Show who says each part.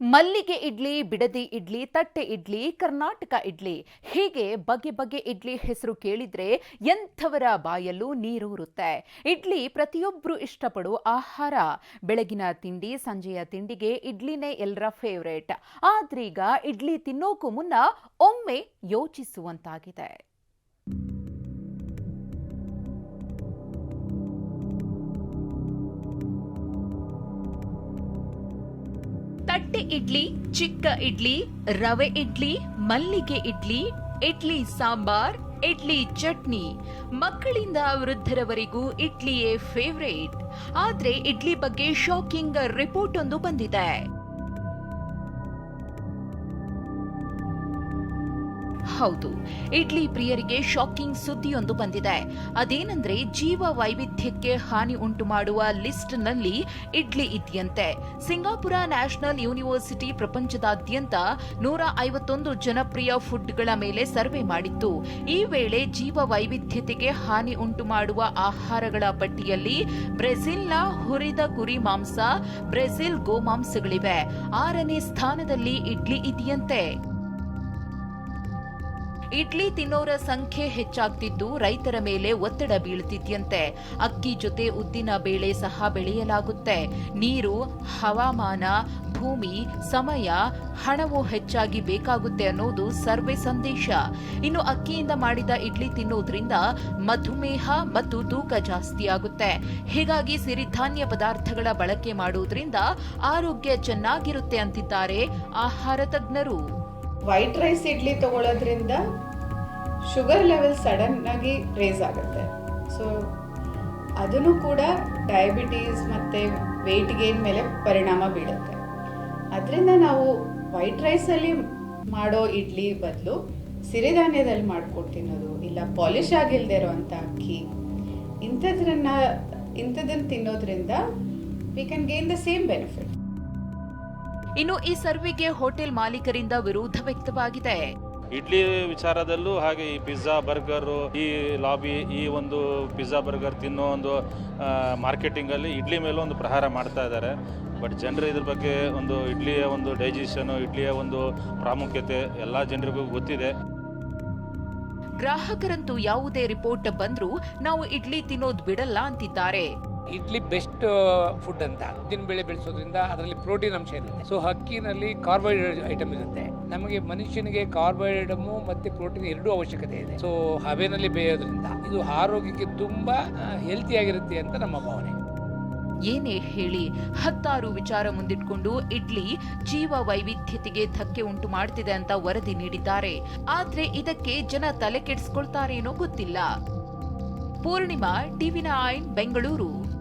Speaker 1: ಮಲ್ಲಿಗೆ ಇಡ್ಲಿ, ಬಿಡದಿ ಇಡ್ಲಿ, ತಟ್ಟೆ ಇಡ್ಲಿ, ಕರ್ನಾಟಕ ಇಡ್ಲಿ. ಹೀಗೆ ಬಗೆ ಬಗೆ ಇಡ್ಲಿ ಹೆಸರು ಕೇಳಿದ್ರೆ ಎಂಥವರ ಬಾಯಲ್ಲೂ ನೀರೂರುತ್ತೆ. ಇಡ್ಲಿ ಪ್ರತಿಯೊಬ್ಬರು ಇಷ್ಟಪಡೋ ಆಹಾರ. ಬೆಳಗಿನ ತಿಂಡಿ, ಸಂಜೆಯ ತಿಂಡಿಗೆ ಇಡ್ಲಿನೇ ಎಲ್ಲರ ಫೇವ್ರೇಟ್ ಆದ್ರೀಗ ಇಡ್ಲಿ ತಿನ್ನೋಕು ಮುನ್ನ ಒಮ್ಮೆ ಯೋಚಿಸುವಂತಾಗಿದೆ. ತಟ್ಟೆ ಇಡ್ಲಿ, ಚಿಕ್ಕ ಇಡ್ಲಿ, ರವೆ ಇಡ್ಲಿ, ಮಲ್ಲಿಗೆ ಇಡ್ಲಿ ಇಡ್ಲಿ ಸಾಂಬಾರ್, ಇಡ್ಲಿ ಚಟ್ನಿ. ಮಕ್ಕಳಿಂದ ವೃದ್ಧರವರೆಗೂ ಇಡ್ಲಿಯೇ ಫೇವ್ರೇಟ್ ಆದ್ರೆ ಇಡ್ಲಿ ಬಗ್ಗೆ ಶಾಕಿಂಗ್ ರಿಪೋರ್ಟ್ ಒಂದು ಬಂದಿದೆ. ಹೌದು, ಇಡ್ಲಿ ಪ್ರಿಯರಿಗೆ ಶಾಕಿಂಗ್ ಸುದ್ದಿಯೊಂದು ಬಂದಿದೆ. ಅದೇನೆಂದ್ರೆ, ಜೀವ ವೈವಿಧ್ಯಕ್ಕೆ ಹಾನಿ ಉಂಟು ಮಾಡುವ ಲಿಸ್ಟ್ನಲ್ಲಿ ಇಡ್ಲಿ ಇದೆಯಂತೆ. ಸಿಂಗಾಪುರ ನ್ಯಾಷನಲ್ ಯೂನಿವರ್ಸಿಟಿ ಪ್ರಪಂಚದಾದ್ಯಂತ ನೂರ ಐವತ್ತೊಂದು ಜನಪ್ರಿಯ ಫುಡ್ಗಳ ಮೇಲೆ ಸರ್ವೆ ಮಾಡಿತ್ತು. ಈ ವೇಳೆ ಜೀವ ವೈವಿಧ್ಯತೆಗೆ ಹಾನಿ ಉಂಟು ಮಾಡುವ ಆಹಾರಗಳ ಪಟ್ಟಿಯಲ್ಲಿ ಬ್ರೆಜಿಲ್ನ ಹುರಿದ ಕುರಿ ಮಾಂಸ, ಬ್ರೆಜಿಲ್ ಗೋಮಾಂಸಗಳಿವೆ ಆರನೇ ಸ್ಥಾನದಲ್ಲಿ ಇಡ್ಲಿ ಇದೆಯಂತೆ. ಇಡ್ಲಿ ತಿನ್ನೋರ ಸಂಖ್ಯೆ ಹೆಚ್ಚಾಗ್ತಿದ್ದು ರೈತರ ಮೇಲೆ ಒತ್ತಡ ಬೀಳ್ತಿದ್ಯಂತೆ. ಅಕ್ಕಿ ಜೊತೆ ಉದ್ದಿನ ಬೇಳೆ ಸಹ ಬೆಳೆಯಲಾಗುತ್ತೆ. ನೀರು, ಹವಾಮಾನ, ಭೂಮಿ, ಸಮಯ, ಹಣವು ಹೆಚ್ಚಾಗಿ ಬೇಕಾಗುತ್ತೆ ಅನ್ನೋದು ಸರ್ವೆ ಸಂದೇಶ. ಇನ್ನು ಅಕ್ಕಿಯಿಂದ ಮಾಡಿದ ಇಡ್ಲಿ ತಿನ್ನೋದ್ರಿಂದ ಮಧುಮೇಹ ಮತ್ತು ತೂಕ ಜಾಸ್ತಿ ಆಗುತ್ತೆ. ಹೀಗಾಗಿ ಸಿರಿಧಾನ್ಯ ಪದಾರ್ಥಗಳ ಬಳಕೆ ಮಾಡುವುದರಿಂದ ಆರೋಗ್ಯ ಚೆನ್ನಾಗಿರುತ್ತೆ ಅಂತಿದ್ದಾರೆ ಆಹಾರ ತಜ್ಞರು.
Speaker 2: ವೈಟ್ ರೈಸ್ ಇಡ್ಲಿ ತಗೊಳ್ಳೋದ್ರಿಂದ ಶುಗರ್ ಲೆವೆಲ್ ಸಡನ್ನಾಗಿ ರೇಸ್ ಆಗುತ್ತೆ. ಸೊ ಅದನ್ನು ಕೂಡ ಡಯಾಬಿಟೀಸ್ ಮತ್ತು ವೆಯ್ಟ್ ಗೇನ್ ಮೇಲೆ ಪರಿಣಾಮ ಬೀಳುತ್ತೆ. ಅದರಿಂದ ನಾವು ವೈಟ್ ರೈಸಲ್ಲಿ ಮಾಡೋ ಇಡ್ಲಿ ಬದಲು ಸಿರಿಧಾನ್ಯದಲ್ಲಿ ಮಾಡ್ಕೊಂಡು ತಿನ್ನೋದು, ಇಲ್ಲ ಪಾಲಿಶ್ ಆಗಿಲ್ಲದೆ ಇರೋವಂಥ ಅಕ್ಕಿ, ಇಂಥದ್ರನ್ನ, ಇಂಥದನ್ನು ತಿನ್ನೋದ್ರಿಂದ we can gain the same benefit
Speaker 1: ಇನ್ನು ಈ ಸರ್ವೆಗೆ ಹೋಟೆಲ್ ಮಾಲೀಕರಿಂದ ವಿರೋಧ ವ್ಯಕ್ತವಾಗಿದೆ.
Speaker 3: ಇಡ್ಲಿ ವಿಚಾರದಲ್ಲೂ ಹಾಗೆ ಈ ಪಿಜ್ಜಾ ಬರ್ಗರ್ ಈ ಲಾಬಿ ಈ ಒಂದು ಪಿಜ್ಜಾ ಬರ್ಗರ್ ತಿನ್ನೋ ಒಂದು ಮಾರ್ಕೆಟಿಂಗಲ್ಲಿ ಇಡ್ಲಿ ಮೇಲೂ ಒಂದು ಪ್ರಹಾರ ಮಾಡ್ತಾ ಇದ್ದಾರೆ. ಬಟ್ ಜನರು ಇದ್ರ ಬಗ್ಗೆ ಒಂದು ಇಡ್ಲಿಯ ಒಂದು ಡೈಜೆಷನ್ ಇಡ್ಲಿಯ ಒಂದು ಪ್ರಾಮುಖ್ಯತೆ ಎಲ್ಲ ಜನರಿಗೂ ಗೊತ್ತಿದೆ.
Speaker 1: ಗ್ರಾಹಕರಂತೂ ಯಾವುದೇ ರಿಪೋರ್ಟ್ ಬಂದರೂ ನಾವು ಇಡ್ಲಿ ತಿನ್ನೋದು ಬಿಡಲ್ಲ ಅಂತಿದ್ದಾರೆ.
Speaker 4: ಇಡ್ಲಿ ಬೆಸ್ಟ್ ಫುಡ್ ಅಂತ. ಉದ್ದಿನ ಬೇಳೆ ಬೆಳೆಸೋದ್ರಿಂದ ಅದರಲ್ಲಿ ಪ್ರೋಟೀನ್ ಅಂಶ ಇರುತ್ತೆ. ಸೊ ಹಕ್ಕಿನಲ್ಲಿ ಕಾರ್ಬೋಹೈಡ್ರೇಟ್ ಐಟಮ್ ಇರುತ್ತೆ. ನಮಗೆ ಮನುಷ್ಯನಿಗೆ ಕಾರ್ಬೋಹೈಡ್ರೇಟಮು ಮತ್ತೆ ಪ್ರೋಟೀನ್ ಎರಡೂ ಅವಶ್ಯಕತೆ ಇದೆ. ಸೊ ಹವೆನಲ್ಲಿ ಬೇಯೋದ್ರಿಂದ ಇದು ಆರೋಗ್ಯಕ್ಕೆ ತುಂಬಾ ಹೆಲ್ತಿ ಆಗಿರುತ್ತೆ ಅಂತ ನಮ್ಮ ಭಾವನೆ.
Speaker 1: ಏನೇ ಹೇಳಿ ಹತ್ತಾರು ವಿಚಾರ ಮುಂದಿಟ್ಕೊಂಡು ಇಡ್ಲಿ ಜೀವ ವೈವಿಧ್ಯತೆಗೆ ಧಕ್ಕೆ ಉಂಟು ಮಾಡ್ತಿದೆ ಅಂತ ವರದಿ ನೀಡಿದ್ದಾರೆ. ಆದ್ರೆ ಇದಕ್ಕೆ ಜನ ತಲೆ ಕೆಡಿಸ್ಕೊಳ್ತಾರೇನೋ ಗೊತ್ತಿಲ್ಲ. Poornima, TV nine, Bengaluru.